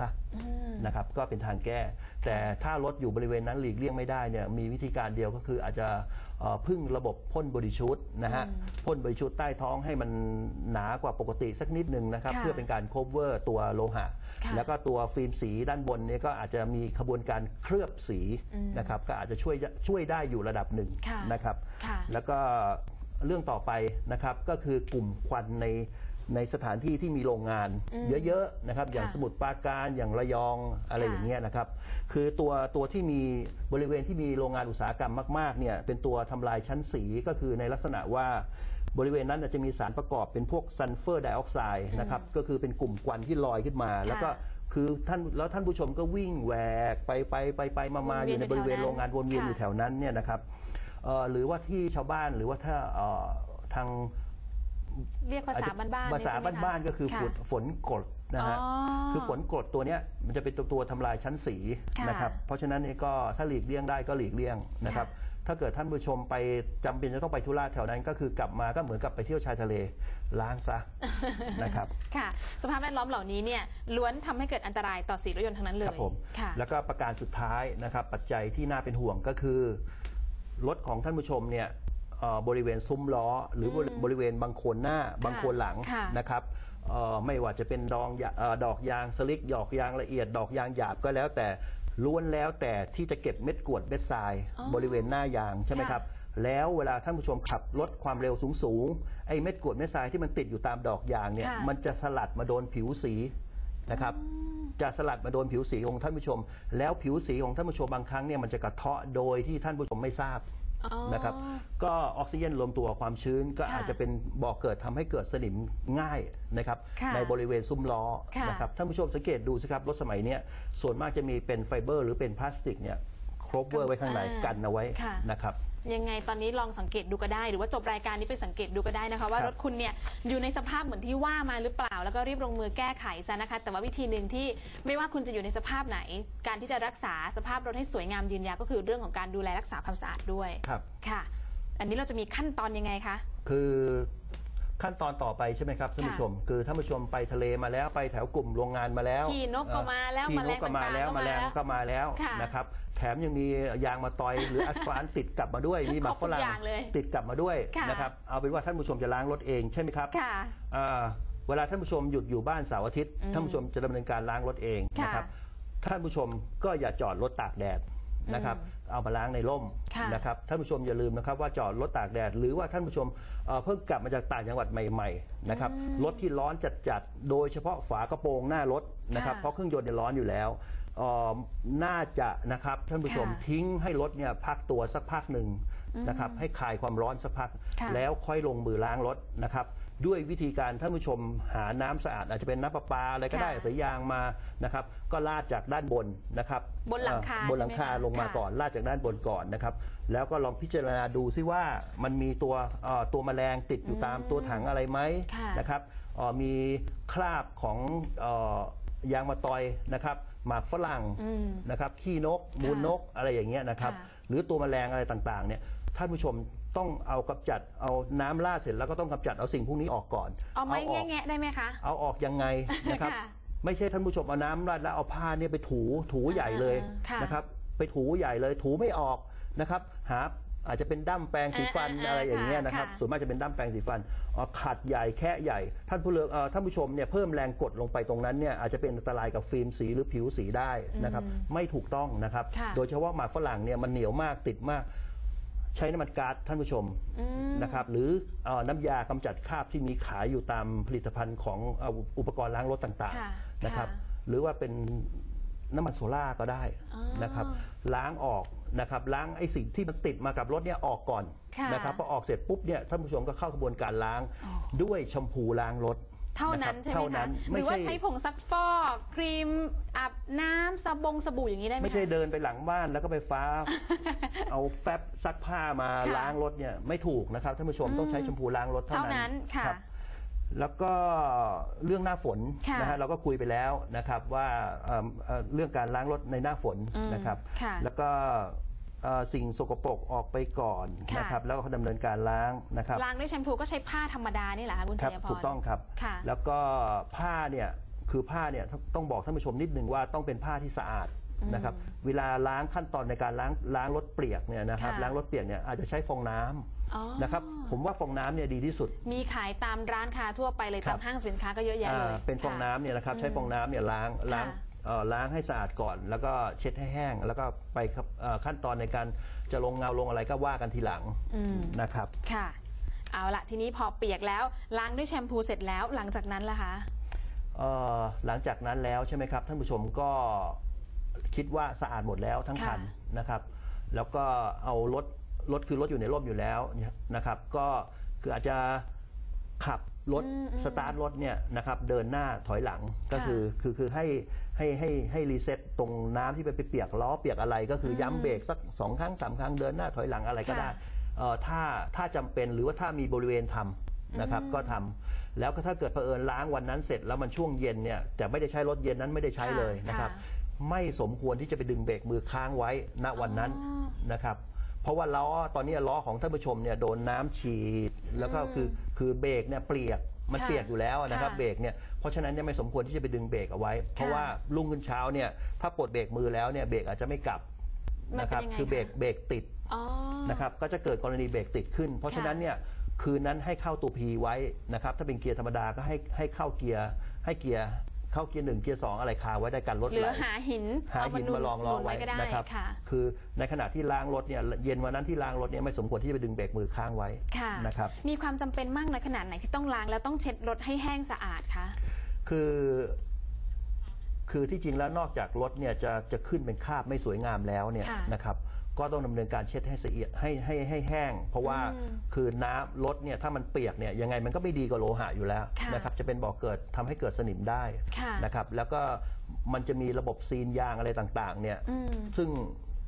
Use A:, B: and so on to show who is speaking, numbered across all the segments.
A: ซะนะครับก็เป็นทางแก้ แต่ถ้ารถอยู่บริเวณนั้นหลีกเลี่ยงไม่ได้เนี่ยมีวิธีการเดียวก็คืออาจจะเอ่อพึ่งระบบพ่นบริชุดนะฮะพ่นบริชุดใต้ท้องให้มันหนากว่าปกติสักนิดหนึ่งนะครับ
B: ค่ะ
A: เพื่อเป็นการ cover ตัวโลหะ
B: ค่ะ
A: แล้วก็ตัวฟิล์มสีด้านบนเนี่ยก็อาจจะมีขบวนการเคลือบสีนะครับก็อาจจะช่วยช่วยได้อยู่ระดับหนึ่ง
B: ค่ะ
A: นะครับ
B: ค่ะ
A: แล้วก็เรื่องต่อไปนะครับก็คือกลุ่มควันใน ในสถานที่ที่มีโรงงานเยอะๆนะครับอย่าง
B: ค่ะ
A: สมุทรปราการอย่างระยองอะไร
B: ค่ะ
A: อย่างเงี้ยนะครับคือตัวตัวที่มีบริเวณที่มีโรงงานอุตสาหกรรมมากๆเนี่ยเป็นตัวทำลายชั้นสีก็คือในลักษณะว่าบริเวณนั้นจะมีสารประกอบเป็นพวกซัลเฟอร์ไดออกไซด์นะครับก็คือเป็นกลุ่มควันที่ลอยขึ้นมาแล้วก็คือท่านแล้วท่านผู้ชมก็วิ่งแหวกไปไปไปไปมามา
B: วน
A: อ
B: เวียน
A: ยู่ในบริเวณ
B: อยู่แถวนั้น
A: โรงงานวนเวียน
B: ค่ะ
A: อยู่แถวนั้นเนี่ยนะครับเอ่อหรือว่าที่ชาวบ้านหรือว่าถ้าเอ่อทาง
B: เรียกภาษาบ้านๆ
A: ภาษา
B: ใช่ไหมคะ
A: บ้านๆก็คือ
B: ค่ะ
A: ฝนฝนกรดนะฮะ
B: อ๋อ
A: คือฝนกรดตัวเนี้ยมันจะเป็นตัวตัวทำลายชั้นสี
B: ค่ะ
A: นะครับเพราะฉะนั้นเนี่ยก็ถ้าหลีกเลี่ยงได้ก็หลีกเลี่ยงนะครับ
B: ค่ะ
A: ถ้าเกิดท่านผู้ชมไปจำเป็นจะต้องไปธุระแถวนั้น ก็คือกลับมาก็เหมือนกับไปเที่ยวชายทะเลล้างซะนะครับ
B: ค่ะสภาพแวดล้อมเหล่านี้เนี่ยล้วนทำให้เกิดอันตรายต่อสีรถยนต์ทั้งนั้นเล
A: ค
B: ย
A: รับผม
B: ค่ะ
A: แล้วก็ประการสุดท้ายนะครับปัจจัยที่น่าเป็นห่วงก็คือรถของท่านผู้ชมเนี่ยเอ่อ บริเวณซุ้มล้อ หรือบริบริเวณบางโคนหน้าบางโคนหลัง
B: ค่ะ
A: นะครับเอ่อไม่ว่าจะเป็นดองยาเอ่อดอกยางสลิกหยอกยางละเอียด ดอกยางหยาบก็แล้วแต่ล้วนแล้วแต่ที่จะเก็บเม็ดกรวดเม็ดทราย
B: อ๋อ
A: บริเวณหน้ายางใช่ไหม
B: ค่ะ
A: ครับ แล้วเวลาท่านผู้ชมขับรถความเร็วสูงสูงๆไอ้เม็ดกรวดเม็ดทรายที่มันติดอยู่ตามดอกยางเนี่ย
B: ค่ะ
A: มันจะสลัดมาโดนผิวสีนะครับ จะสลัดมาโดนผิวสีของท่านผู้ชม แล้วผิวสีของท่านผู้ชมบางครั้งเนี่ยมันจะกระเทาะโดยที่ท่านผู้ชมไม่ทราบ
B: อ๋อ
A: นะครับ ก็ออกซิเจนรวมตัวความชื้นก็
B: ค่ะ
A: อาจจะเป็นบ่อเกิดทำให้เกิดสนิมง่ายนะครับ
B: ค่ะ
A: ในบริเวณซุ้มล้อ
B: ค่ะ
A: นะครับท่านผู้ชมสังเกตดูสิครับรถสมัยเนี้ยส่วนมากจะมีเป็นไฟเบอร์ หรือเป็นพลาสติกเนี่ยครบเวอร์ไว้ข้างใน
B: อ่า
A: กันเอาไว้
B: ค่ะ
A: นะครับ
B: ยังไงตอนนี้ลองสังเกตดูก็ได้ หรือว่าจบรายการนี้ไปสังเกตดูก็ได้นะคะ ว่า
A: ครับ
B: รถคุณเนี่ยอยู่ในสภาพเหมือนที่ว่ามาหรือเปล่า แล้วก็รีบลงมือแก้ไขซะนะคะ แต่ว่าวิธีหนึ่งที่ไม่ว่าคุณจะอยู่ในสภาพไหน การที่จะรักษาสภาพรถให้สวยงามยืนยาวก็คือเรื่องของการดูแลรักษาความสะอาดด้วย
A: ครับ
B: ค่ะ อันนี้เราจะมีขั้นตอนยังไงคะ
A: คือ ขั้นตอนต่อไปใช่ไหมครับท่านผู้ชม คือท่านผู้ชมไปทะเลมาแล้วไปแถวกลุ่มโรงงานมาแล้ว
B: ขี่นกก็มาแล้ว
A: ขี่นกก็มาแล้ว
B: แม
A: แม
B: ล
A: ล
B: ง
A: ง
B: ต่างๆก็
A: ก็
B: มา
A: มา
B: แล้
A: แล้วว
B: ค่ะ
A: นะครับแถมยังมียางมาตอยหรืออัสฟานติดกลับมาด้วยมีหมาก
B: ครบทุ
A: ฝ
B: ก
A: รั่ง
B: อย่างเลย
A: ติดกลับมาด้วย
B: ค่ะ
A: นะครับเอาเป็นว่าท่านผู้ชมจะล้างรถเองใช่ไหมครับ
B: ค่ะ
A: อ่าเวลาท่านผู้ชมหยุดอยู่บ้านเสาร์อาทิตย์ท่านผู้ชมจะดำเนินการล้างรถเอง
B: ค่ะ
A: นะครับท่านผู้ชมก็อย่าจอดรถตากแดด นะครับเอามาล้างในร่ม
B: ค่ะ
A: นะครับท่านผู้ชมอย่าลืมนะครับว่าจอดรถตากแดดหรือว่าท่านผู้ชมเอ่อเพิ่งกลับมาจากต่างจังหวัดใหม่ๆนะครับรถที่ร้อนจัดๆโดยเฉพาะฝากระโปรงหน้ารถนะครับ
B: ค่ะ
A: เพราะเครื่องยนต์เนี่ยร้อนอยู่แล้วเอ่อน่าจะนะครับท่านผู้ชม
B: ค่ะ
A: ทิ้งให้รถเนี่ยพักตัวสักพักหนึ่ง นะครับให้คลายความร้อนสักพัก
B: ค่ะ
A: แล้วค่อยลงมือล้างรถนะครับด้วยวิธีการท่านผู้ชมหาน้ำสะอาดอาจจะเป็นน้ำประปาอะไรก็ได้
B: ค่ะ
A: สายยางมานะครับ ก็ลาดจากด้านบนนะครับ
B: บนหลังคา
A: เอ่อบนหลังคา
B: ใช่ไหมคะ
A: ลงมา
B: ค่ะ
A: ก่อนลาดจากด้านบนก่อนนะครับ แล้วก็ลองพิจารณาดูซิว่ามันมีตัวเอ่อตัวแมลงติดอยู่ตามตัวถังอะไรไหม
B: ค่ะ
A: นะครับเอ่อมีคราบของเอ่อยางมะตอยนะครับหมากฝรั่ง
B: อืม
A: นะครับขี้นกมูลนกอะไรอย่างเงี้ยนะครับ
B: ค่ะ
A: หรือตัวแมลงอะไรต่างๆเนี่ย ท่านผู้ชมต้องเอากำจัดเอาน้ำราดเสร็จแล้วก็ต้องกำจัดเอาสิ่งพวกนี้ออกก่อน
B: เอาไม้
A: ออก
B: แงะๆได้ไหมคะ
A: เอาออกยังไงนะครับ
B: ค่ะ
A: ไม่ใช่ท่านผู้ชมเอาน้ำราดแล้วเอาผ้าเนี่ยไปถูถูใหญ่เลย
B: อ่าค่ะ
A: นะครับ ไปถูใหญ่เลย ถูไม่ออกนะครับ หาอาจจะเป็นด้ามแปรงสีฟัน
B: อ่าๆๆ
A: อะไรอย่างเงี้ยนะครับ
B: ค่ะ
A: ส่วนมากจะเป็นด้ามแปรงสีฟันเอ่อขัดใหญ่แค่ใหญ่ ท่านผู้เลือกเอ่อท่านผู้ชมเนี่ยเพิ่มแรงกดลงไปตรงนั้นเนี่ยอาจจะเป็นอันตรายกับฟิล์มสีหรือผิวสีได้นะครับ ไม่ถูกต้องนะครับ
B: ค่ะ
A: โดยเฉพาะหมากฝรั่งเนี่ยมันเหนียวมากติดมาก ใช้น้ำมันก๊าซท่านผู้ชมนะครับหรือเอ่อน้ำยากำจัดคราบที่มีขายอยู่ตามผลิตภัณฑ์ของเอ่ออุปกรณ์ล้างรถต่าง
B: ค่ะ
A: ๆนะครับ
B: ค่ะ
A: หรือว่าเป็นน้ำมันโซล่าก็ได้
B: อ๋อ
A: นะครับล้างออกนะครับล้างไอ้สิ่งที่มันติดมากับรถเนี่ยออกก่อน
B: ค่ะ
A: นะครับพอออกเสร็จปุ๊บเนี่ยท่านผู้ชมก็เข้ากระบวนการล้างด้วยแชมพูล้างรถ
B: เท่านั้ะน
A: ครับ
B: ใช่ไหม
A: เท่า
B: คะ
A: นั้น
B: หรือว่าใช้ผงซักฟอกครีมอาบน้ำสบงสบู่อย่างนี้ได้ไหม
A: ไม่ใช่
B: คะ
A: เดินไปหลังบ้านแล้วก็ไปฟ้า เอาแฟบซักผ้ามา
B: ค่ะ
A: ล้างรถเนี่ยไม่ถูกนะครับท่านผู้ชมต้องใช้แชมพูล้างรถเท่า
B: เท่านั้
A: นั้น
B: นค่ะ
A: รับแล้วก็เรื่องหน้าฝน
B: ค่ะ
A: นะฮะเราก็คุยไปแล้วนะครับว่าเอิ่มเอ่อเรื่องการล้างรถในหน้าฝน
B: อืม
A: นะครับ
B: ค่ะ
A: แล้วก็ เอ่อสิ่งสกปรกออกไปก่อน
B: ค่ะ
A: นะครับแล้วก็ดำเนินการล้างนะครับ
B: ล้างด้วยแชมพูก็ใช้ผ้าธรรมดานี่แหละคะคุณ
A: ครั
B: ชัยพร
A: ถูกต้องครับ
B: ค่ะ
A: แล้วก็ผ้าเนี่ยคือผ้าเนี่ยต้องบอกท่านผู้ชมนิดนึงว่าต้องเป็นผ้าที่สะอาดนะครับ เวลาล้างขั้นตอนในการล้างล้างรถเปียกเนี่ยนะครับ
B: ค่ะ
A: ล้างรถเปียกเนี่ยอาจจะใช้ฟองน้ำ
B: อ๋อ
A: นะครับ ผมว่าฟองน้ำเนี่ยดีที่สุด
B: มีขายตามร้านค้าทั่วไปเลย
A: ครั
B: ตา
A: บ
B: มห้างสินค้าก็เยอะแยะเลย
A: อ่าเป็นฟองน้ำเนี่ยนะครับใช้ฟองน้ำเนี่ยล้างล้าง
B: ค่ะ
A: เอ่อ ล้างให้สะอาดก่อน แล้วก็เช็ดให้แห้ง แล้วก็ไปครับเอ่อขั้นตอนในการจะลงเงาลงอะไรก็ว่ากันทีหลังนะครับ
B: ค่ะ เอาละทีนี้พอเปียกแล้วล้างด้วยแชมพูเสร็จแล้วหลังจากนั้นล่ะคะ
A: เอ่อหลังจากนั้นแล้วใช่ไหมครับท่านผู้ชมก็คิดว่าสะอาดหมดแล้วทั้งคัน
B: ค่ะ
A: นะครับ แล้วก็เอารถรถคือรถอยู่ในร่มอยู่แล้วนะครับ ก็คืออาจจะ ขับรถสตาร์ทรถเนี่ยนะครับเดินหน้าถอยหลังก็คือคือคือให้ให้ให้ให้รีเซ็ตตรงน้ำที่ไปเปียกล้อเปียกอะไรก็คือย้ำเบรกสักสองครั้งสามครั้งเดินหน้าถอยหลังอะไรก็ได้
B: ค่ะ
A: เอ่อถ้าถ้าจำเป็นหรือว่าถ้ามีบริเวณทำนะครับก็ทำแล้วก็ถ้าเกิดเผอิญล้างวันนั้นเสร็จแล้วมันช่วงเย็นเนี่ยแต่ไม่ได้ใช้รถเย็นนั้นไม่ได้ใช้เลยนะครับ
B: ค่ะ
A: ไม่สมควรที่จะไปดึงเบรกมือค้างไว้ณวันนั้น
B: อ๋อ
A: นะครับ เพราะว่าล้อตอนนี้ล้อของท่านผู้ชมเนี่ยโดนน้ำฉีด แล้วก็คือคือเบรกเนี่ยเปียกมัน
B: ค่ะ
A: เปียกอยู่แล้วนะครับ
B: ค่ะ
A: เบรกเนี่ยเพราะฉะนั้นเนี่ยไม่สมควรที่จะไปดึงเบรกเอาไว้ เพราะว่ารุ่งขึ้นเช้าเนี่ยถ้าปลดเบรกมือแล้วเนี่ยเบรกอาจจะไม่กลับ
B: มัน
A: นะค
B: เป็น
A: รับ
B: ยังไง
A: คือเบรก
B: คะ
A: เบรกติด
B: อ๋อ
A: นะครับก็จะเกิดกรณีเบรกติดขึ้น เพราะฉะนั้นเนี่ยคืนนั้นให้เข้าตัว P ไว้นะครับถ้าเป็นเกียร์ธรรมดาก็ให้ให้เข้าเกียร์ให้เกียร์ เข้าเกียร์หนึ่งเกียร์สองอะไรคาไว้ได้กันรถ
B: หรือ
A: ไหล
B: หาหิน
A: หาหิน
B: เนุ
A: มาลองรอง
B: นุน
A: ไว้
B: ก็ได้
A: นะครับ
B: ค่ะ
A: คือในขณะที่ล้างรถเนี่ยเย็นวันนั้นที่ล้างรถเนี่ยไม่สมควรที่จะไปดึงเบรกมือค้างไว้
B: ค่ะ
A: นะครับ
B: มีความจำเป็นมากในขนาดไหนที่ต้องล้างแล้วต้องเช็ดรถให้แห้งสะอาดคะ
A: คือคือที่จริงแล้วนอกจากรถเนี่ยจะจะขึ้นเป็นคราบไม่สวยงามแล้วเนี่ย
B: ค่ะ
A: นะครับ ก็ต้องดำเนินการเช็ดให้ละเอียดให้ให้ให้แห้ง เพราะว่า
B: อืม
A: คือน้ำรถเนี่ยถ้ามันเปียกเนี่ยยังไงมันก็ไม่ดีกว่าโลหะอยู่แล้ว
B: ค่ะ
A: นะครับจะเป็นบ่อกเกิดทำให้เกิดสนิมได้
B: ค่ะ
A: นะครับแล้วก็มันจะมีระบบซีนยางอะไรต่างๆเนี่ย
B: อืม
A: ซึ่ง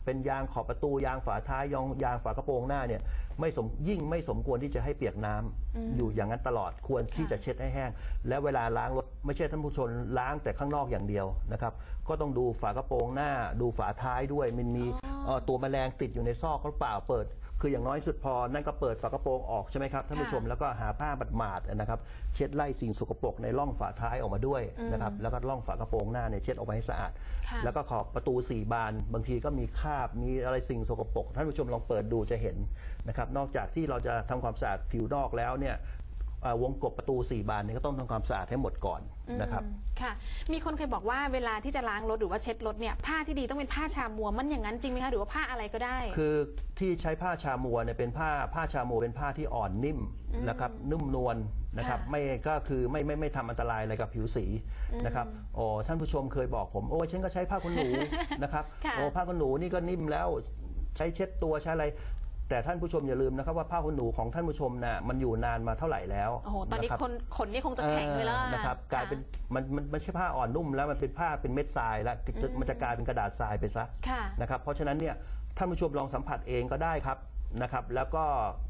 A: เป็นยางขอบประตูยางฝาท้ายยางยางฝากระโปรงหน้าเนี่ยไม่สมยิ่งไม่สมควรที่จะให้เปียกน้ำอยู่อย่างนั้นตลอดควรที่จะเช็ดให้แห้ง และเวลาล้างรถไม่ใช่ท่านผู้ชมล้างแต่ข้างนอกอย่างเดียวนะครับก็ต้องดูฝากระโปรงหน้า ดูฝาท้ายด้วยมันมี เอ่อตัวแมลงติดอยู่ในซอกหรือเปล่าเปิด คืออย่างน้อยสุดพอนั่นก็เปิดฝากระโปรงออกใช่ไหมครับท่านผู้ชมแล้วก็หาผ้าบัดหมาดๆนะครับ เช็ดไล่สิ่งสกปรกในร่องฝาท้ายออกมาด้วยนะครับแล้วก็ร่องฝากระโปรงหน้าเนี่ยเช็ดออกมาให้สะอาด
B: ค่ะ
A: แล้วก็ขอบประตูสี่บาน บางทีก็มีคราบมีอะไรสิ่งสกปรกท่านผู้ชมลองเปิดดูจะเห็นนะครับนอกจากที่เราจะทำความสะอาดผิวนอกแล้วเนี่ยเอ่อ วงกบประตูสี่บานเนี่ยก็ต้องทำความสะอาดให้หมดก่อนนะครับ
B: อืมค่ะ มีคนเคยบอกว่าเวลาที่จะล้างรถหรือว่าเช็ดรถเนี่ยผ้าที่ดีต้องเป็นผ้าชามัวมันอย่างนั้นจริงไหมคะหรือว่าผ้าอะไรก็ได้
A: คือที่ใช้ผ้าชามัวเนี่ยเป็นผ้าผ้าชามัวเป็นผ้าที่อ่อนนิ่มนะครับนุ่มนวลนะครับ
B: ค่ะ
A: ไม่ก็คือไม่ไม่ไม่ทำอันตรายอะไรกับผิวสีนะครับโอ้ท่านผู้ชมเคยบอกผมโอ้ฉันก็ใช้ผ้าขนหนูนะครับ
B: ค่ะ
A: โอ้ผ้าขนหนูนี่ก็นิ่มแล้วใช้เช็ดตัวใช้อะไร แต่ท่านผู้ชมอย่าลืมนะครับว่าผ้าขนหนูของท่านผู้ชมน่ะมันอยู่นานมาเท่าไหร่แล้ว
B: โอ้โหตอนนี้ะ
A: รับ
B: คนขนนี่คงจะแข็งไปแล้ว
A: เออนะครับกลายเป็น
B: ค่ะ
A: มันมันมันไม่ใช่ผ้าอ่อนนุ่มแล้วมันเป็นผ้าเป็นเม็ดทรายแล้วจะมันจะกลายเป็นกระดาษทรายไปซะ
B: ค่ะ
A: นะครับเพราะฉะนั้นเนี่ยท่านผู้ชมลองสัมผัสเองก็ได้ครับนะครับ แล้วก็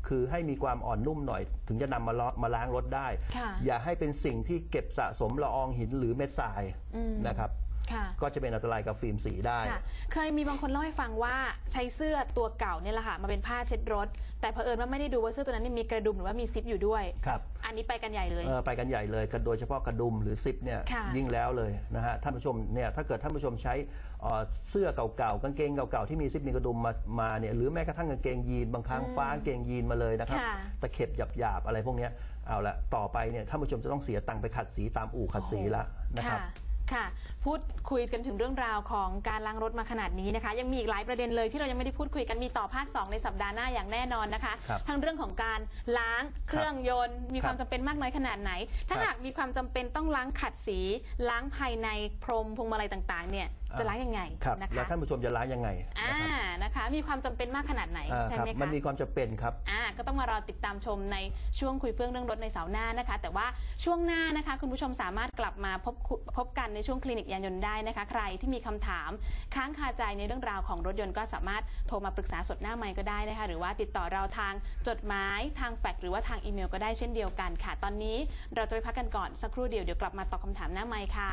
A: คือให้มีความอ่อนนุ่มหน่อย ถึงจะนำมาล้อมาล้างรถได้
B: ค่ะ
A: อย่าให้เป็นสิ่งที่เก็บสะสมละอองหินหรือเม็ดทราย
B: อืม
A: นะครับ
B: ค่ะ
A: ก็จะเป็นอันตรายกับฟิล์มสีได้
B: ค่ะ เคยมีบางคนเล่าให้ฟังว่าใช้เสื้อตัวเก่าเนี่ยแหละค่ะมาเป็นผ้าเช็ดรถ แต่เผอิญว่าไม่ได้ดูว่าเสื้อตัวนั้นนี่มีกระดุมหรือว่ามีซิปอยู่ด้วย
A: ครับ
B: อันนี้ไปกันใหญ่เลย
A: เออไปกันใหญ่เลยกันโดยเฉพาะกระดุมหรือซิปเนี่ย
B: ค่ะ
A: ยิ่งแล้วเลยนะฮะท่านผู้ชมเนี่ยถ้าเกิดท่านผู้ชมใช้เอ่อเสื้อเก่าๆกางเกงเก่าๆที่มีซิปมีกระดุมมามาเนี่ยหรือแม้กระทั่งกางเกงยีนบางครั้งฟ้ากางเกงยีนมาเลยนะครับ
B: ค่ะ
A: ตะเข็บหยาบๆอะไรพวกเนี้ยเอาละต่อไปเนี่ยท่านผู้ชมจะต้องเสียตังค์ไปขัดสีตามอู่ขัดสีละนะครับ
B: ค่ะ ค่ะ พูดคุยกันถึงเรื่องราวของการล้างรถมาขนาดนี้นะคะ ยังมีอีกหลายประเด็นเลยที่เรายังไม่ได้พูดคุยกันมีต่อภาค 2 ในสัปดาห์หน้าอย่างแน่นอนนะคะ
A: ครับ
B: ทั้งเรื่องของการล้างเครื่องยนต์ มี
A: ครับ
B: ความจำเป็นมากน้อยขนาดไหน ถ้า
A: ครับ
B: หากมีความจำเป็นต้องล้างขัดสี ล้างภายในพรมพวงมาลัยต่างๆเนี่ยจะล้างยังไง
A: ครับ
B: นะ
A: แล้ว
B: คะ
A: ท่านผู้ชมจะล้างยังไง
B: อ่า
A: นะครับ
B: นะคะ มีความจำเป็นมากขนาดไหน
A: อ่า
B: ใช่
A: ครับ
B: ไหมคะ
A: มันมีความจำเป็นครับ
B: อ่าก็ต้องมารอติดตามชมในช่วงคุยเฟื่องเรื่องรถในเสาร์หน้านะคะ แต่ว่าช่วงหน้านะคะ คุณผู้ชมสามารถกลับมาพบคุพบกันในช่วงคลินิกยานยนต์ได้นะคะ ใครที่มีคำถามค้างคาใจในเรื่องราวของรถยนต์ก็สามารถโทรมาปรึกษาสดหน้าไมค์ก็ได้นะคะ หรือว่าติดต่อเราทางจดหมายทางแฟกซ์หรือว่าทางอีเมลก็ได้เช่นเดียวกันค่ะ ตอนนี้เราจะไปพักกันก่อนสักครู่เดียวเดี๋ยวกลับมาตอบคำถามหน้าไมค์ค่ะ